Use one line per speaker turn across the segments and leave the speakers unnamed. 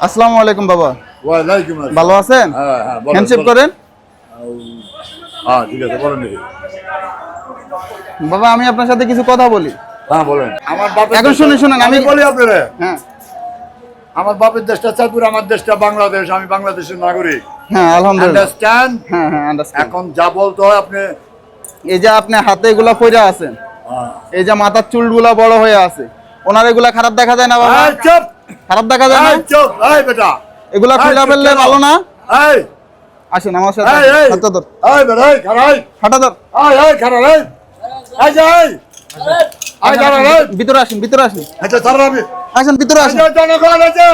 আসসালামু আলাইকুম বাবা।
ওয়ালাইকুম আসসালাম।
ভালো আছেন?
হ্যাঁ হ্যাঁ বলেন,
হ্যান্ডশেক করেন?
হ্যাঁ ঠিক আছে বলেন
বাবা আমি আপনার সাথে কিছু কথা বলি।
হ্যাঁ বলেন। আমার বাপের
এখন
দেশটা-
শুনুন,
আমি- বলি আপনারে।
হ্যাঁ।
আমার বাপের দেশটা চাঁদপুর আমার দেশটা বাংলাদেশ আমি বাংলাদেশের নাগরিক।
হ্যাঁ আলহামদুলিল্লাহ। হ্যাঁ হ্যাঁ
এখন যা বলতে হয় আপনি
এই যে আপনি হাতে এগুলা পইরা আছেন
হ্যাঁ।
এই যে মাথার চুলগুলা বড় হয়ে আছে ওনার এগুলা খারাপ দেখা যায় না বাবা?
চুপ!
খারাপ দেখা যায় না?
চুপ! এই বেটা!
এগুলা খুলে ফেললে ভালো না?
এই!
আসেন আমার সাথে হাতটা ধর।
এই বেটা এই খারা এই!
হাঁটা ধর।
এই এই খারা এই! এই যে এই! এই
ভিতরে আসেন ভিতরে আসেন।
আচ্ছা আমি
আসেন ভিতরে আসেন।
যে জনগণ আছে।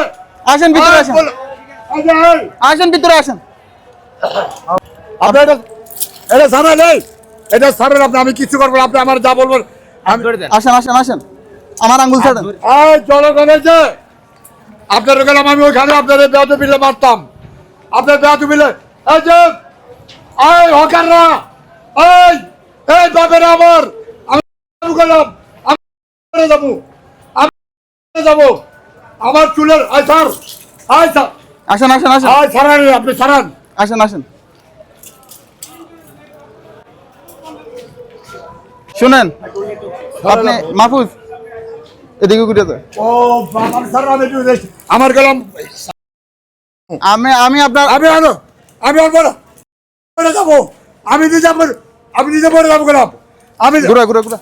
আসেন ভিতরে আসেন। আসেন ভিতরে আসেন।
এটা এটা সারা নেই। এটা সারেন আপনি আমি কিছু করব আপনি আমার যা বলবেন আমি
আসেন আসেন আসেন। আমার আঙ্গুল ছাড়েন।
জনগণ আছে। আপনার গেলাম আমি আপনার বেয়াদু বিলে মারতাম। আপনার বেয়াদু বিলে এই যে এই হকাররা। এই এই বাবের আমার। আমি গেলাম। আমি যাব। আমি যাব। আমার চুলের আয় স্যার আয় স্যার।
আসেন আসেন আসেন।
আয় সারান আপনি সারান
আসেন আসেন। শুনেন আপনি মাহফুজ এদিকে ঘুরে
ও আমার স্যার আমি আমার গেলাম।
আমি আমি আপনার
আমি আনো আমি যাব। আমি নিজে আমার আমি নিজে বড় যাব গেলাম। আমি
ঘুরা ঘুরা ঘুরা।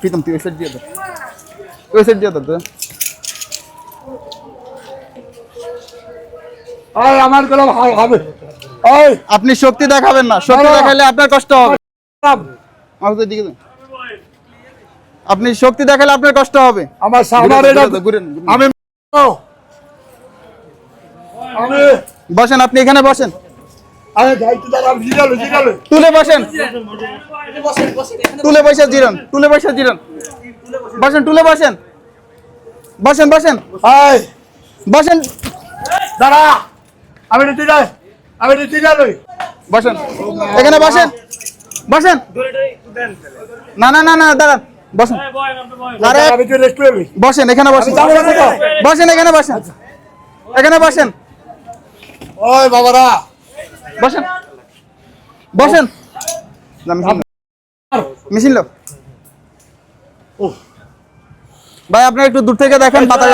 প্রীতম তুই দিয়ে দাও ওই সাইড দিয়ে দাও তো।
আয় আমার হবে ওই
আপনি শক্তি দেখাবেন না। শক্তি
বাবা।
দেখাইলে আপনার কষ্ট হবে। দিকে। আপনি শক্তি দেখালে আপনার কষ্ট হবে।
আমার এটা। আমি আমি
বসেন আপনি এখানে বসেন।
আরে
তুলে বসেন। তুলে বসে জিরন তুলে বসে জিরন। বসেন তুলে বসেন। বসেন বসেন।
আয়
বসেন।
দাঁড়া আমি রেডি যাই আমি রেডি যাই
বসেন। এখানে বসেন। বসেন। না না না না দাঁড়ান। বসেন। আরে বসেন এখানে বসেন। বসেন এখানে বসেন। এখানে বসেন।
ওই বাবারা।
বসেন। বসেন। মেশিন লো। ভাই আপনি একটু দূর থেকে দেখেন বাতাস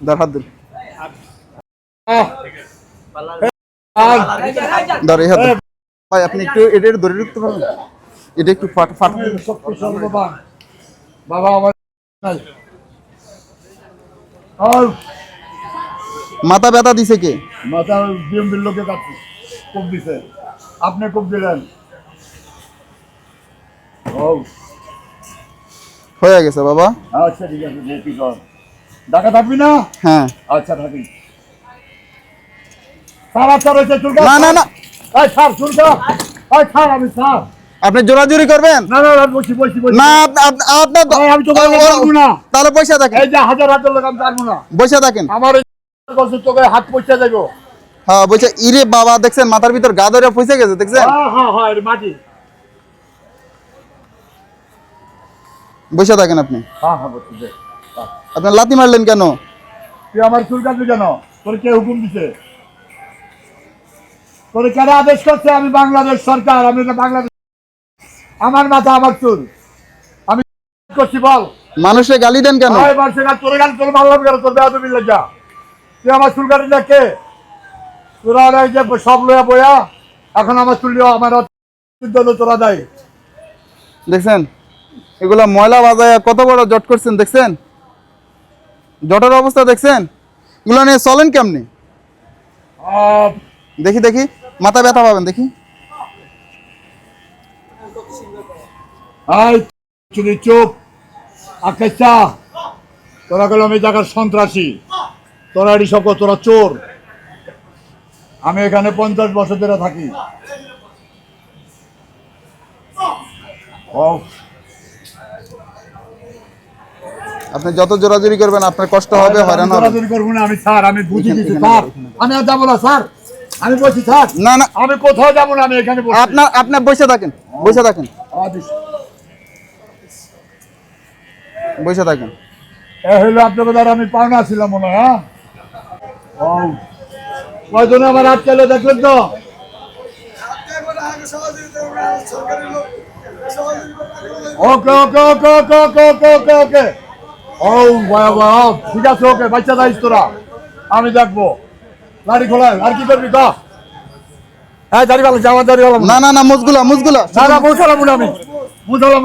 ধর হাত দিন। এই হাত ভাই আপনি একটু এটা একটু ধরে রাখতে পারবেন? এটা একটু ফাট ফাট।
বাবা আমার
মাথা ব্যথা দিছে কে?
মাথা বিএমপির লোকে কাটছে কোপ দিছে। আপনি কোপ দিলেন?
হয়ে গেছে বাবা।
আচ্ছা ঠিক আছে দেখি ঢাকা থাকবি না?
হ্যাঁ।
আচ্ছা থাকি। স্যার আচ্ছা রয়েছে চুল
না না না।
এই স্যার চুল কাট। এই স্যার আমি স্যার।
আপনি জোরাজুরি করবেন?
না না বসি বসি বসি।
না আপ- আপ- আপনার
আমি তো পারব না।
তাহলে পয়সা থাকেন।
এই যে হাজার হাজার লোক আমি পারব না।
পয়সা থাকেন।
আমার তোকে হাত পয়সা দেবো।
হ্যাঁ বলছে ইরে বাবা দেখছেন মাথার ভিতর গা ধরে পয়সা গেছে দেখছেন?
হ্যাঁ হ্যাঁ হ্যাঁ মাটি।
বসে থাকেন আপনি।
হ্যাঁ হ্যাঁ বসি দে হ্যাঁ।
আপনি লাথি মারলেন কেন?
তুই আমার চুল কাটবি কেন? তোর কে হুকুম দিছে? তোর কেন আদেশ করছে আমি বাংলাদেশ সরকার? আমি বাংলাদেশ আমার মাথা আমার চুল। আমি করছি বল।
মানুষে গালি দেন কেন?
তোর গান তোর মারলাম কেন? তোর যা। তুই আমার চুল না কে? তোরা যে সব লয়া বয়া এখন আমার চুল আমার তোরা দেয়।
দেখছেন? এগুলা ময়লা বাজায় কত বড় জট করছেন দেখছেন? জটের অবস্থা দেখছেন? এগুলো নিয়ে চলেন কেমনি? দেখি দেখি। মাথা ব্যথা পাবেন দেখি।
চুরি চুপ। আকেশা তোরা গেলাম এই জায়গার সন্ত্রাসী। তোরা এটি সব তোরা চোর। আমি এখানে পঞ্চাশ বছর ধরে থাকি।
আপনি যত জোরাজুরি করবেন আপনার কষ্ট হবে হয়রান হবে।
জোরাজুরি করব না আমি স্যার আমি বুঝি
কিছু
স্যার। আমি আর যাব না স্যার। আমি বসি স্যার।
না না।
আমি কোথাও যাব না আমি এখানে বসে।
আপনার আপনি বসে থাকেন বসে থাকেন। বসে থাকেন।
এ হলো আপনাকে দ্বারা আমি পাওনা ছিলাম মনে হয় হ্যাঁ? কয়জন আমার হাত আটকালো দেখলেন তো? ওকে ওকে ওকে ওকে ওকে ওকে ওকে। ও ঠিক আছে ওকে বাচ্চা যাইস তোরা। আমি দেখব। গাড়ি খোলা আর কি করবি হ্যাঁ দাড়ি ভালো জামা দাড়ি ভালো
না না না মুজগুলা মুজগুলা
না না না আমি।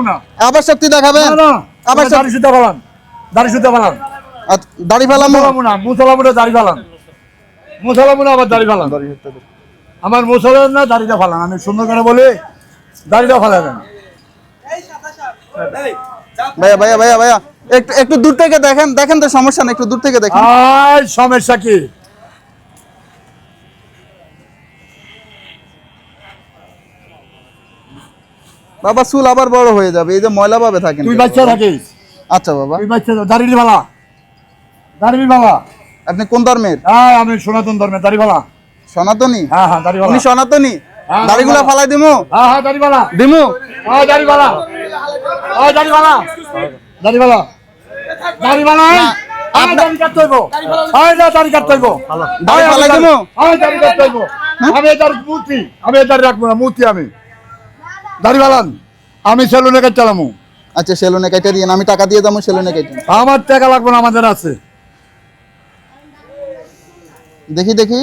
না।
আবার শক্তি দেখাবেন।
না না
আবার
দাড়ি দাড়ি
আচ্ছা, দাড়ি ফেলাম।
মুসালামু না দাড়ি ফালান না আবার দাড়ি ফালান আমার মুসলাম না দাড়িটা ফালান আমি সুন্দর করে বলি দাড়িটা ফালাবেন।
ভাইয়া ভাইয়া ভাইয়া ভাইয়া। একটু একটু দূর থেকে দেখেন দেখেন তো সমস্যা নেই একটু দূর থেকে দেখেন।
আয় সমস্যা কি?
বাবা চুল আবার বড় হয়ে যাবে এই যে ময়লা পাবে থাকেন
তুই বাচ্চা থাকিস?
আচ্ছা বাবা।
তুই বাচ্চা
আপনি কোন ধর্মের?
হ্যাঁ আমি সনাতন ধর্মের দাড়ি ফালা
সনাতনী?
হ্যাঁ হ্যাঁ
উনি সনাতনী?
হ্যাঁ,
দাড়িগুলা। ফালাই দিমু?
হ্যাঁ হ্যাঁ দাড়ি ফালা
দিমু?
হ্যাঁ হ্যাঁ দাড়ি ফালা দাড়ি হ্যাঁ কাটতে হইব। হ্যাঁ দাড়ি কাটতে হইব।
দাড়ি ফালাই দিমু
হ্যাঁ দাড়ি কাটতে হইব। আমি এটার মূর্তি আমি এটার রাখব না মূর্তি আমি। দাড়ি ফালান আমি সেলুনে কাজ চালামু।
আচ্ছা সেলুনে কেটে দিয়েন আমি টাকা দিয়ে যাব সেলুনে কেটে।
আমার টাকা লাগবে না আমাদের আছে।
দেখি দেখি।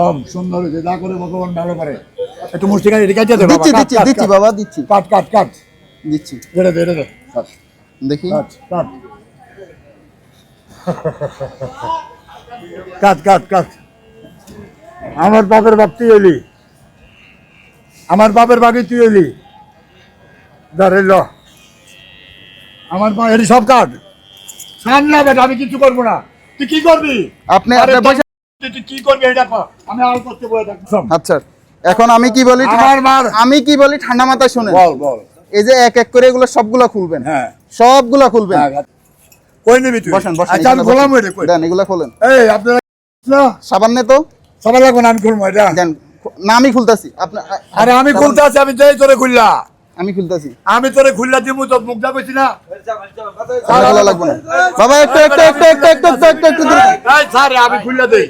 ওম সুন্দর হয়েছে যা করে ভগবান ভালো করে। একটু মুষ্টি কাটি কাটে
দিচ্ছি দিচ্ছি দিচ্ছি বাবা দিচ্ছি।
কাট কাট কাট।
দিচ্ছি।
এটা দে এটা দে। কাট,
দেখি।
কাট কাট। কাট কাট কাট। আমার বাপের বাপ তুই এলি। আমার বাপের বাকি তুই এলি। ধরে ল। আমার বা এটি সব কাট। সামনে বেটা আমি কিছু করব না। তুই কি করবি?
আপনি আপনি
তুই কি করবি এটা কর আমি আল করতে বলে থাকতাম
আচ্ছা এখন আমি কি বলি আমি কি বলি ঠান্ডা মাথায় শুনেন।
বল বল।
এই যে এক এক করে এগুলো সবগুলা খুলবেন।
হ্যাঁ।
সবগুলা খুলবেন।
কই নিবি তুই?
বসেন বসেন
আচ্ছা আমি। এটা কই?
দেন এগুলা খোলেন।
এই আপনারা
সাবান নে তো।
লাগবে না আমি খুলবো এটা।
দেন না আমি খুলতাছি। আপনার
আরে আমি খুলতে আছি আমি যেই তোরে খুললা
আমি খুলতাছি।
আমি তোরে খুললা দিমু তো মুখ দা কইছি না
আপনার খোলা লাগবে না। বাবা একটু একটু একটু একটু একটু একটু একটু একটু
এই স্যার আমি খুললা দেই।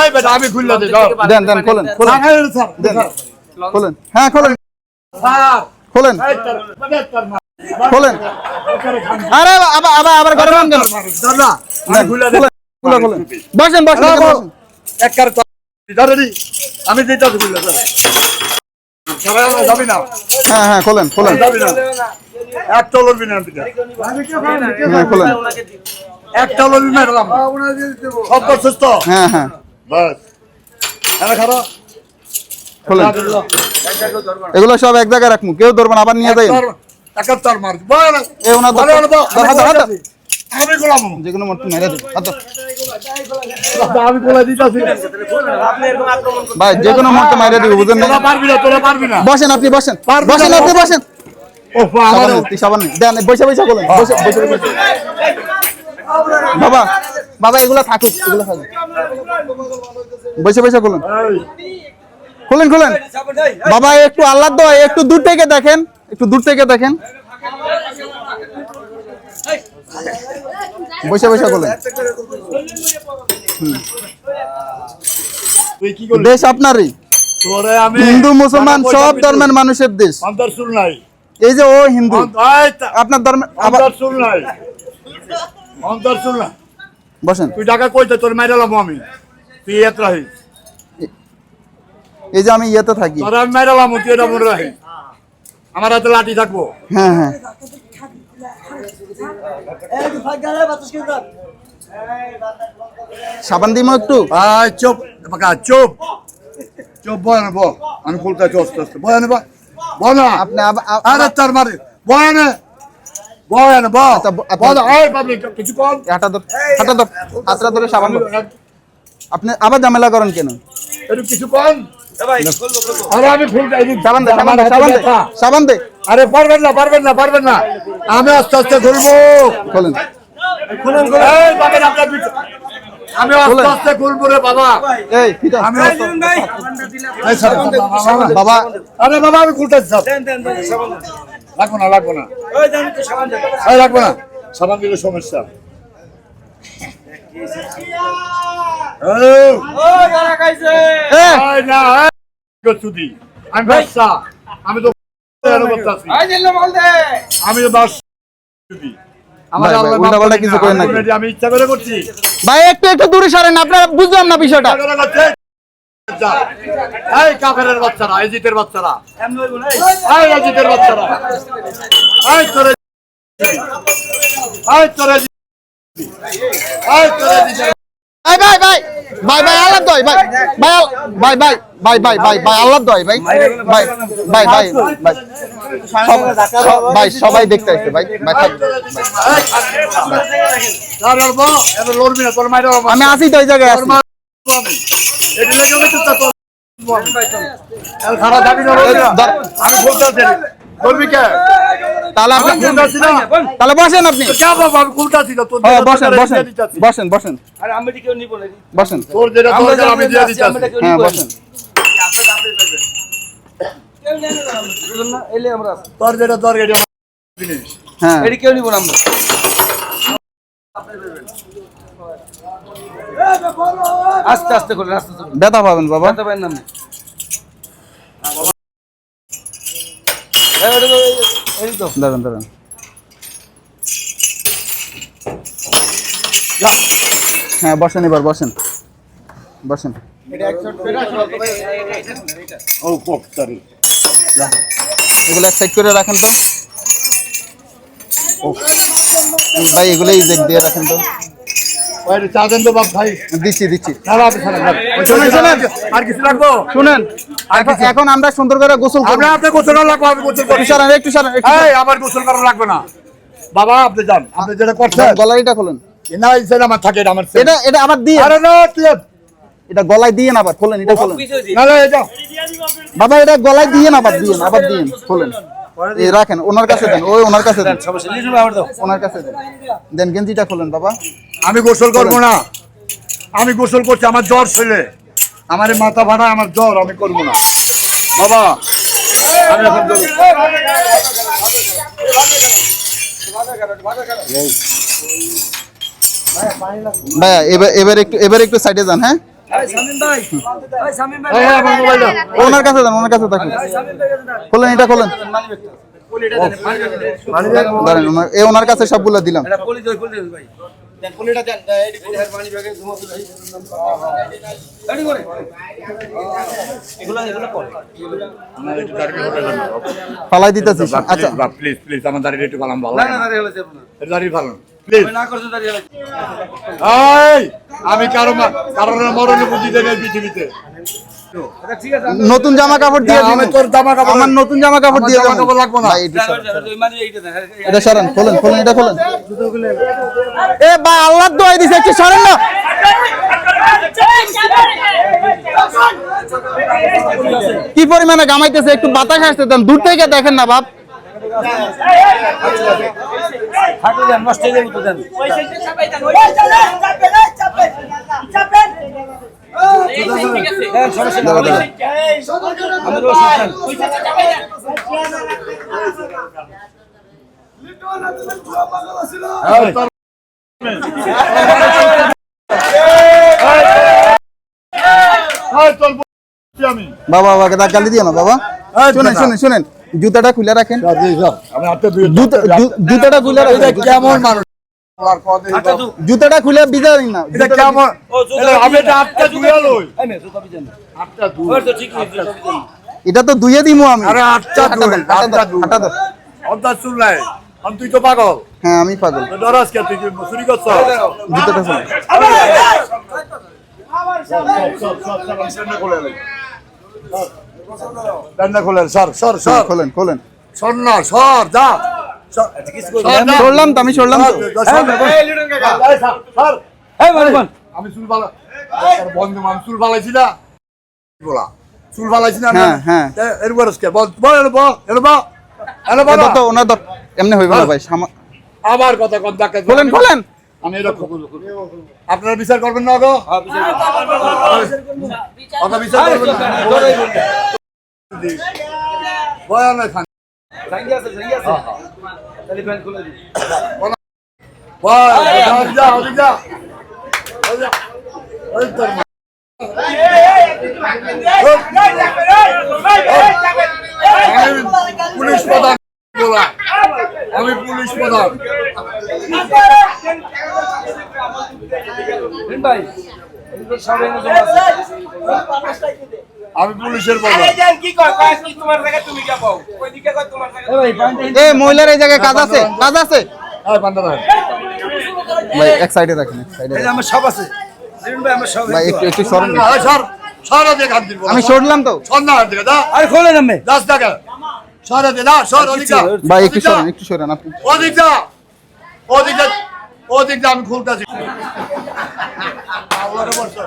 এই বেটা আমি খুললা দেই।
দেন দেন খোলেন খোলেন।
স্যার,
দেন খোলেন। হ্যাঁ খোলেন।
স্যার।
খোলেন। খোলেন। আরে আবার আবার আবার ঘরে বান কেন
দাদা
দেন,
খুললা
খোলেন বসেন বসেন
হ্যাঁ। এক কার আমি খুললা স্যার যাবি না
হ্যাঁ হ্যাঁ খোলেন খোলেন।
যাবি না একটা লড়বি না
হ্যাঁ খোলেন।
একটা লড়বি না সব তো সুস্থ?
হ্যাঁ হ্যাঁ।
বাস। এনে খারো।
খোলেন। এগুলো সব এক জায়গায় রাখব কেউ ধরবেন আবার নিয়ে যাই
একাত্তর মার বল
এ ওনার
আমি গোলাম।
যে কোনো মতো মেরে হাত
আমি গোলা দিতেছি।
ভাই যে কোনো মাইরে দিব বুঝেন না
পারবি না তোরা পারবি না।
বসেন আপনি বসেন। বসেন। আপনি বসেন।
ও আমার
তুই সাবান দেন বসে বসে বলেন। বসে বসে বসে। বাবা বাবা এগুলো থাকুক এগুলো থাকুক। বসে বসে খুলুন খুলেন খুলেন। বাবা একটু আল্লাহ দোয়া একটু দূর থেকে দেখেন। একটু দূর থেকে দেখেন। বসে বসে
বলেন।
দেশ আপনারই। হিন্দু মুসলমান
মানে
সব ধর্মের মানুষের দেশ। এই যে ও হিন্দু। আপনার ধর্মের বসেন।
তুই টাকা কইতে তোর মাইরা লাভ আমি? তুই ইয়াত রাহি।
এই যে আমি ইয়াতে থাকি।
তোর আমি মাইরা লাভ তুই এটা মনে রাহি আমার হাতে লাঠি থাকব।
হ্যাঁ হ্যাঁ। সাবান দিমো একটু?
আয় চুপ বাকা চুপ। চুপ বয় না বল আমি খুলতে আছি আস্তে আস্তে বয় না না।
আপনি
আরে তার মারে বয় না। বয় না বল
আচ্ছা, ব-।
বল আয় পাবলিক কিছু
হাঁটা ধর হাঁটা ধর। হাতটা ধরে সাবান আপনি আবার ঝামেলা করেন কেন?
একটু কিছু কর। আরে আমি ফুল
সাবান দে সাবান দে সাবান দে
আরে পারবেন না পারবেন না পারবেন না। আমি আস্তে আস্তে ঘুরবো
খোলেন।
আপনার আমি আস্তে আস্তে ঘুরবো রে বাবা।
এই
আমি আস্তে এই স্যার, বাবা, বাবা।
বাবা।
আরে বাবা আমি খুলতেছি সব লাগবো না লাগবো না। লাগবো না। সাবান দিলে সমস্যা। আমি ব্যবসা তো তো ইচ্ছা করে করছি
ভাই একটু একটু দূরে সরেন আপনারা বুঝলাম না বিষয়টা।
এই কাফেরের বাচ্চারা এই জিতের বাচ্চারা এই বাচ্চারা এই তোরে এই তোরে এই তোরে জিতের
ভাই ভাই ভাই ভাই ভাই আল্লাহ দয় ভাই ভাই ভাই ভাই ভাই ভাই ভাই ভাই আল্লাহ দয় ভাই ভাই ভাই ভাই ভাই ভাই সব- সব- ভাই সবাই দেখতে আসছে ভাই ভাই আমি আসি তো ওই জায়গায়
লেগে আমি চুপ থাকব আর খারাপ দাবি না বলবি না।
ধর।
আমি খুলতে আছি করবি কে
তাহলে আপনি
আমি খুলতে আছি না
তাহলে বসেন আপনি
কে বাবা আমি খুলতে আছি। না তোর
বসেন। বসেন
আমি দিয়ে।
বসেন বসেন বসেন।
তোর যেটা দরকার আমি দিয়ে দিতাছি
হ্যাঁ বসেন।
তোর যেটা দরকার এটা আমার জিনিস
হ্যাঁ
আস্তে আস্তে করলেন আস্তে আস্তে
ব্যথা পাবেন বাবা।
করতে পারেন না আপনি। এই, ওটা তো, এই, এই তো।
দাঁড়ান দাঁড়ান। হ্যাঁ বসেন এবার বসেন। বসেন।
ও সরি
এগুলো এক সাইড করে রাখেন তো। ভাই এগুলো এই দিক দিয়ে রাখেন তো।
চা দেন তো বাপ ভাই।
দিচ্ছি দিচ্ছি।
সারা আপনি সারা যান। ওই
শোনেন, শোনেন।
আর কিছু রাখব
শুনেন এখন- এখন আমরা সুন্দর করে গোসল
আমরা আপনি গোসল লাগবো আমি গোসল করি
একটু একটু সরান।
আমার গোসল করা লাগবে না। বাবা আপনি যান। আপনি যেটা করছেন।
গলারিটা খোলেন।
না সেটা আমার থাকে এটা আমার
এটা এটা আবার দিয়ে।
আরে না তুই
এটা গলায় দিয়ে না আবার খোলেন এটা খোলেন।
না না যাও।
বাবা এটা গলায় দিয়ে না আবার দিয়ে আবার দিয়ে খোলেন। এই রাখেন ওনার কাছে দেন ওই ওনার কাছে দেন। ওনার কাছে দেন। দেন গেঞ্জিটা খোলেন বাবা।
আমি গোসল করব না। আমি গোসল করছি আমার জ্বর ছেলে। আমার মাথা ভাড়া আমার জ্বর আমি করব না। বাবা। আমি এখন
ভাইয়া এবার এবার একটু এবার একটু সাইডে যান হ্যাঁ?
এই, শামীম ভাই, এই, শামীম ভাই,
এই, এই, আমার মোবাইলটা।
ওনার কাছে দেন ওনার কাছে দেখেন
শামীম ভাই, এটা দাও।
খোলেন এটা খোলেন।
মানি
ওনার কাছে সবগুলো দিলাম।
এটা পলি দাও, পলি দাও, ভাই। রেডি করে। এগুলা, এগুলা পরে।
না, একটু দাঁড়িয়ে বসে যান।
ফালাই দিতেছি আচ্ছা।
please, please, আমার দাঁড়িয়ে একটু ভালো ভালো
দাঁড়িয়ে
ভালো প্লিজ
আমি
কারও কারোর মরণে বুঝি দেয় এই পৃথিবীতে।
ঠিক আছে, আমি-
নতুন জামা কাপড় দিয়ে
আমি তোর জামা কাপড়
আমার নতুন জামা কাপড় দিয়ে
জামা কাপড় লাগবে না।
মানে
এটা সরান খোলেন খোলেন এটা খোলেন। এ ভাই আল্লাহ দোয়াই দিছে একটু সরেন না। কি পরিমাণে গামাইতেছে একটু বাতাস আসতে দেন দূর থেকে দেখেন না বাপ।
হাঁটু দেন, নষ্ট হয়ে যাবে তো দেন। সমস্যা আমাদের
বাবা বাবাকে দা গালি দিও না বাবা। শুনেন শুনেন শুনেন। জুতাটা খুলে রাখেন জুতাটা খুলে রাখেন
কেমন মানুষ।
জুতাটা খুলে বিদায় না
এটা কেমন
ও, জুতা
এটা আমি হাতটা ধুয়ে লই
তো ঠিক।
এটা তো দুইয়ে দিমু আমি
আরে
দেন।
অন্তর চুল নাই আমি তুই তো পাগল
হ্যাঁ আমি পাগল
ডরাস কে তুই চুরি করছ
জুতাটা খুলে
ডান্ডা খোলেন সর সর সর
খোলেন খোলেন।
সর না সর যা। সর, সর না।
সরলাম তো আমি সরলাম তো।
সর, সর, সর। এই, সর, সর।
এই, বল, বল।
আমি চুল পালা বন্ধু আমি চুল পালাইছি না। বলা। চুল ফালাইছি না
হ্যাঁ, হ্যাঁ।
এর বরস কে? বল বল এলো বল এলো বল এলো বল।
এটা তো ওনার এমনি হইব না ভাই সামা-
আবার কথা ডাকে
খোলেন
আমি আপনারা বিচার করবেন না গো? কথা বিচার করবেন না। বয়ান খান পুলিশ প্রধান আমি পুলিশ প্রধান
ভাই এগুলো সব এনে জমা আছে।
আমি পুলিশের
এ
মহিলার এই জায়গায় কাজ আছে কাজ আছে।
হ্যাঁ পান্ডা ভাই
ভাই এক সাইডে রাখেন এক সাইডে
এই আমার সব আছে। ভাই আমার সব
ভাই একটু একটু সরেন।
এই সর সর
আমি সরলাম তো।
সর না হাত দিকে দা
আরে খোলে না মে
দাস টাকা সর দা সর ওদিক যা।
ভাই একটু। সরেন একটু সরেন আপনি।
ওদিক যা। ওদিক যা আমি খুলতাছি। আল্লাহর বর্ষা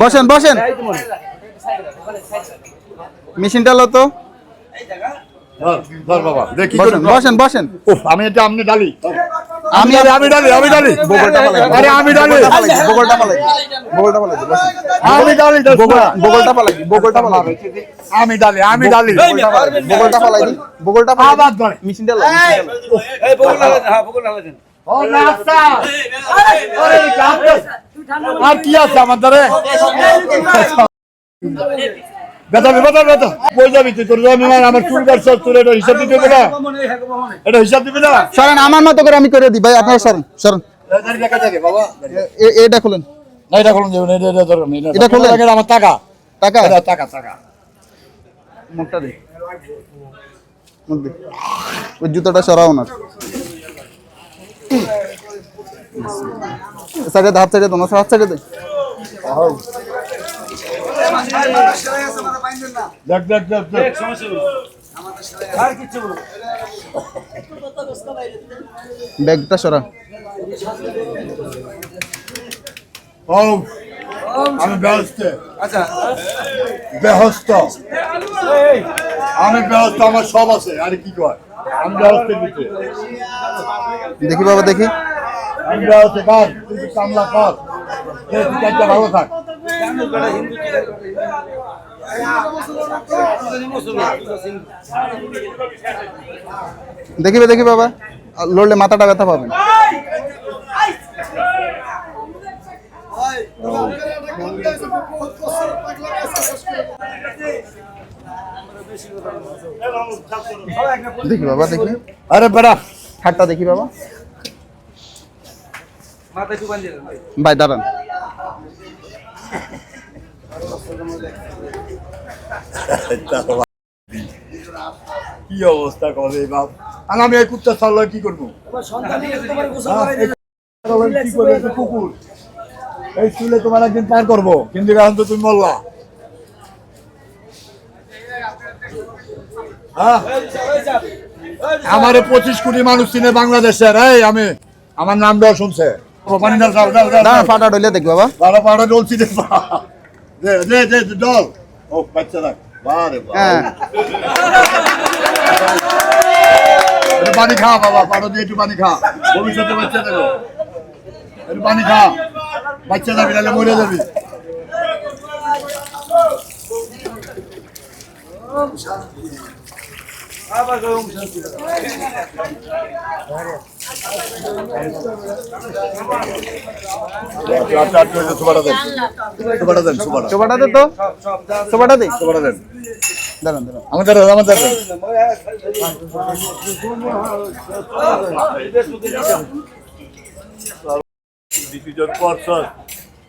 বসেন বসেন। মেশিনটা লো তো।
ধর ধর বাবা দেখি
বসেন বসেন
উফ আমি এটা আমনে ডালি
আমি
আমি আমি ডালি আমি ডালি
বগলটা পালাই
আরে আমি ডালি
বগলটা পালাই বগলটা পালাই
আমি ডালি
বগলটা পালাই বগলটা পালাই
আমি ডালি আমি ডালি
বগলটা পালাই বগলটা পালাই
আবার ধরে
মেশিনটা লো
এই বকুল হ্যাঁ বকুল লাগা
ও নাস্তা আরে কাঁদতে আর কি আছে আমাদের যাবি তুই তোর আমার চুল কাটছ তোর এটা হিসাব দিতে হবে না। এটা হিসাব দিবি না?
সরেন আমার মতো করে আমি করে দিই ভাই আপনারা সরেন সরেন। এটা খুলেন।
না এটা কোন যাবে না এটা এটা
এটা খুলে।
আমার টাকা।
টাকা?
টাকা টাকা।
মুখটা দে। মুখ দে। ওই জুতোটা সরাও না। সাইডে হাত সাইডে না হাত সাইডে দে।
দেখ দেখ দেখ দেখ।
আর কিছু বলো।
ব্যাগটা সরা।
ও আমি ব্যস্ত।
আচ্ছা।
ব্যস্ত। আমি ব্যস্ত আমার সব আছে। আরে কি কয়? আমি ব্যস্ত দিতে
দেখি বাবা দেখি।
আমি ব্যস্ত কাজ তুই কামলা কাজটা ভালো থাক।
হিন্দু বেড়া হিন্দু কি মুসলমান
দেখিবে দেখি বাবা। আর লড়লে মাথাটা ব্যথা পাবেন দেখি বাবা দেখি।
আরে বেড়া
হাতটা দেখি বাবা।
মাথায় টুকান দিয়ে দেন ভাই।
ভাই দাঁড়ান।
কি অবস্থা করে বাপ আর আমি এই কুত্তা ছাড়লে কি করব কি করবে কুকুর এই চুলে তোমার একদিন পার করব কিন্তু এখন তো তুমি বললা আমারে পঁচিশ কোটি মানুষ চিনে বাংলাদেশের এই আমি আমার নাম দেওয়া শুনছে ও, পানি দাও, দাও, দাও, দাও,
দাঁড়ান
দাও।
ফাটা ডইলে দেখি বাবা
বারো ডলছি দে বা। দে দে দে দে, ডল ও বাচ্চা রাখ বারে।
হ্যাঁ
একটু পানি খা বাবা পারো দিয়ে একটু পানি খা ভবিষ্যতে বাচ্চা দেবো। একটু পানি খা বাচ্চা যাবি নাহলে মরে যাবি।
শান্তি।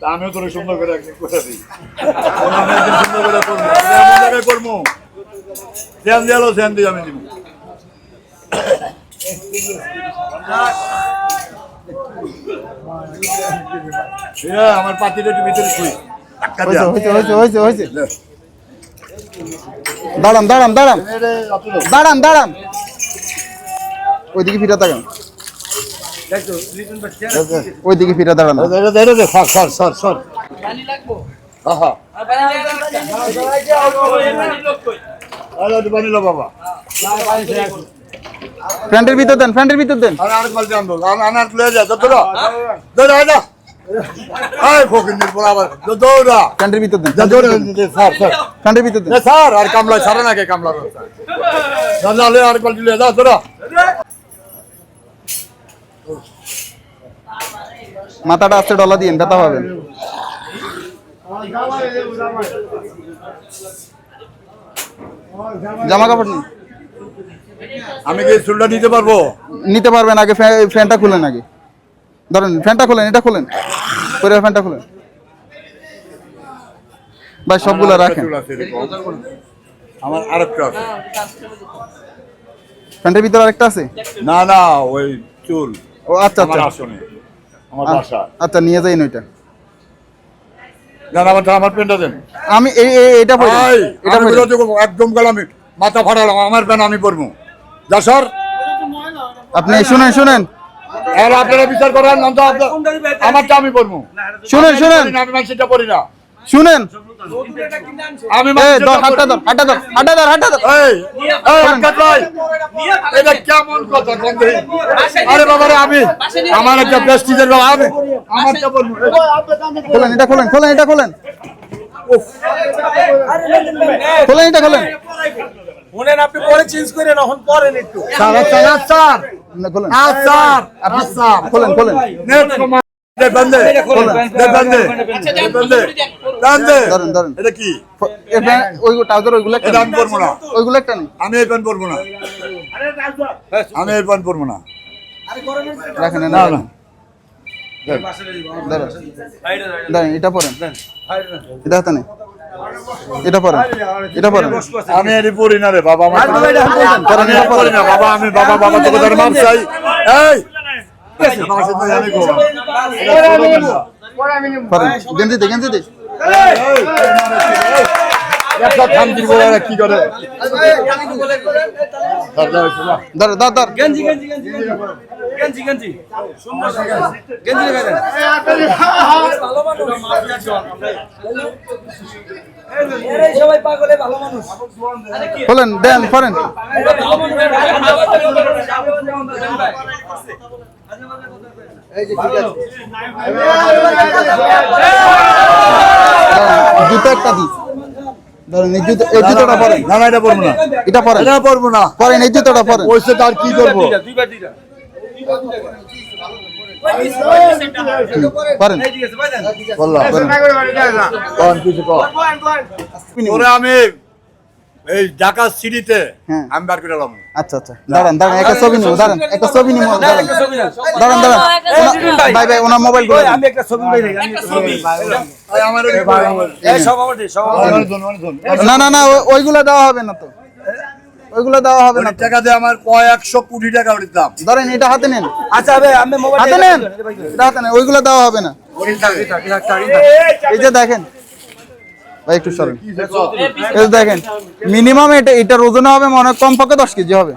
আমিও তোরে সুন্দর করে একদিন করে দিই। সুন্দর করে করব। করব। ধ্যান দিয়ালো ধ্যান দিয়ে আমি দিব। আমার পাতিটা একটু ভিতরে শুই।
দাঁড়ান দাঁড়ান দাঁড়ান। দাঁড়ান দাঁড়ান ওইদিকে ফিরে তাকান ওইদিকে ফিরে দাঁড়ান
সর সর সর হ্যাঁ হ্যাঁ বাবা
ফ্যান্টের ভিতর দেন ফ্যান্টের ভিতর দেন।
আর আর বলতে আনব। আনার লয়ে যা তো দৌড়া দৌড়া পোলা আবার। দৌড়া
ফ্যান্টের ভিতর দেন।
দৌড়া স্যার স্যার
ফ্যান্টের ভিতর দেন।
স্যার আর কামলা ছাড়া না কে কামলা আর কল
মাথাটা আস্তে ডলা দিন ব্যথা পাবেন। জামা কাপড় নিন।
আমি কি চুলটা নিতে পারব?
নিতে পারবেন আগে ফ্যা- ফ্যানটা খুলেন আগে। ধরেন ফ্যানটা খুলেন এটা খুলেন। পরে ফ্যানটা খুলেন। ভাই সবগুলো রাখেন।
আমার আরেকটা আছে।
ফ্যানটার ভিতরে আরেকটা আছে?
না না ওই চুল।
ও আচ্ছা
আমার
আচ্ছা।
আমার বাসা।
আচ্ছা নিয়ে যাইন ওইটা।
জান আমার আমার পেনটা দেন।
আমি এই এটা
এই,
এটা
করব, একদম গেল আমি মাথা ফাটালাম আমার পেন আমি পরবো। যা সর।
আপনি শুনেন শুনেন।
আর আপনারা বিচার করেন আমারটা আমি পরবো
শুনেন শুনেন।
আমি মাসিটা পড়ি না।
শুনেন।
আমি মাসিটা
ধর হাতটা ধর হাতটা ধর
এটা কেমন কথা আরে বাবা রে, আমি আমার একটা প্রেস্টিজের বাবা আমি আমারটা বলব।
খোলেন এটা খোলেন খোলেন এটা খোলেন। খোলেন এটা খোলেন।
শুনেন আপনি পরে চেঞ্জ করেন এখন পরেন একটু।
Sir sir. স্যার
খোলেন
স্যার। স্যার
খোলেন খোলেন
দে বন্দে দে বন্দে দে বন্দে বন্দে।
ধরেন, ধরেন।
এটা কি?
এ ওই ট্রাউজার ওইগুলো
এটা আমি পরবো না।
ওইগুলো একটা নেই
আমি এই প্যান্ট পরবো না। আমি এই প্যান্ট পরবো না।
রাখেন না
না।
না
না।
ধরেন। ধরেন এটা পরেন। এটা হাতে নেই এটা পরেন এটা পরেন
আমি এটি পড়ি না রে বাবা আমার
পরেন, এটা
পড়ি না বাবা আমি বাবা বাবা তোকে ধরে মাপ চাই এই।
পরেন গেঞ্জি দে গেঞ্জি দে
একটা বলে কি করে?
গেঞ্জি গেঞ্জি গেঞ্জি গেঞ্জি। গেঞ্জি গেঞ্জি। লাগাই দেন ভালো মানুষ এরে সবাই পাগলে ভালো মানুষ
খোলেন দেন পরেন
ভালো মানুষ
ধরেন, জুতো একটা দি ধরেন এই জুতো এই জুতোটা পরেন।
না না এটা পড়ব না।
এটা পরেন।
এটা পড়ব না।
পরেন এই জুতোটা পরেন।
ওইসে তার কি করব
দুইবার দুইটা
পরেন।
ঠিক আছে ভাই দেন
বললাম কিছু কর। আমি এই ঢাকা সিটিতে
হ্যাঁ।
আমি বার করে
আচ্ছা আচ্ছা। দাঁড়ান দাঁড়ান একটা ছবি নিব দাঁড়ান একটা ছবি নিব দাঁড়ান দাঁড়ান। দাঁড়ান ভাই ভাই ওনার মোবাইল
আমি একটা ছবি উঠাই দেখি আমি একটা ছবি।
আমার
এই সব আমার দে সব আমার
না না না ওই- ওইগুলো দেওয়া হবে না তো। ওইগুলো দেওয়া হবে না
টাকা দিয়ে আমার কয়েকশো কোটি টাকা ওর দাম
ধরেন এটা হাতে নেন।
আচ্ছা ভাই আমি মোবাইল
হাতে নেন? এটা হাতে নেন ওইগুলো দেওয়া হবে না। এই যে দেখেন ভাই একটু সরেন। এই দেখেন মিনিমাম এটা এটার ওজন হবে মনে হয় কমপক্ষে দশ কেজি হবে।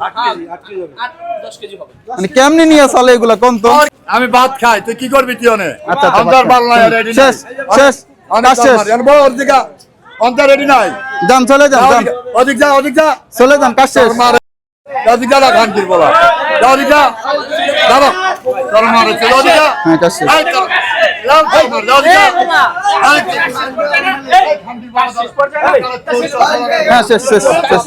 মানে কেমনি নিয়ে চলে এগুলা কোন তো?
আমি ভাত খাই তুই কি করবি তুই অনে
আচ্ছা আচ্ছা।
রেডি
শেষ শেষ শেষ।
দিকে অন্তর রেডি নাই।
যান চলে যান যান।
ওদিক যা ওদিক যা।
চলে যান কাজ শেষ।
ওদিক যা খান কি বলা। ওদিক যা। দাঁড়া
হ্যাঁ হ্যাঁ শেষ শেষ শেষ